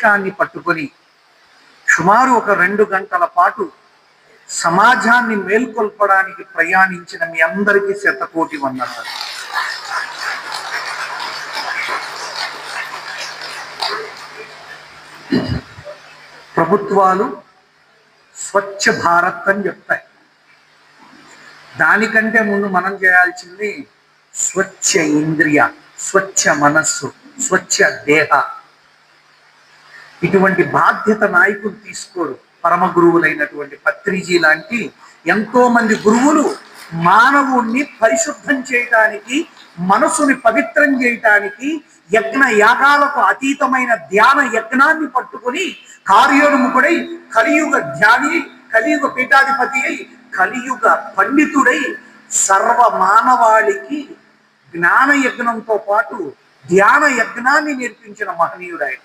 అంకుశాన్ని పట్టుకొని సుమారు ఒక రెండు గంటల పాటు సమాజాన్ని మేల్కొల్పడానికి ప్రయాణించిన మీ అందరికీ శతకోటి వందనాలు. ప్రభుత్వాలు స్వచ్ఛ భారత్ అని చెప్తాయి. దానికంటే ముందు మనం చేయాల్సింది స్వచ్ఛ ఇంద్రియ స్వచ్ఛ మనస్సు స్వచ్ఛ దేహ. ఇటువంటి బాధ్యత నాయకుడు తీసుకోరు పరమ గురువులైనటువంటి పత్రిజీ లాంటి ఎంతో మంది గురువులు మానవుణ్ణి పరిశుద్ధం చేయటానికి మనసుని పవిత్రం చేయటానికి యజ్ఞ యాగాలకు అతీతమైన ధ్యాన యజ్ఞాన్ని పట్టుకొని కార్యోన్ముఖుడై కలియుగ ధ్యాని కలియుగ పీఠాధిపతి అయి కలియుగ పండితుడై సర్వ మానవాళికి జ్ఞాన యజ్ఞంతో పాటు ధ్యాన యజ్ఞాన్ని నేర్పించిన మహనీయుడు ఆయన.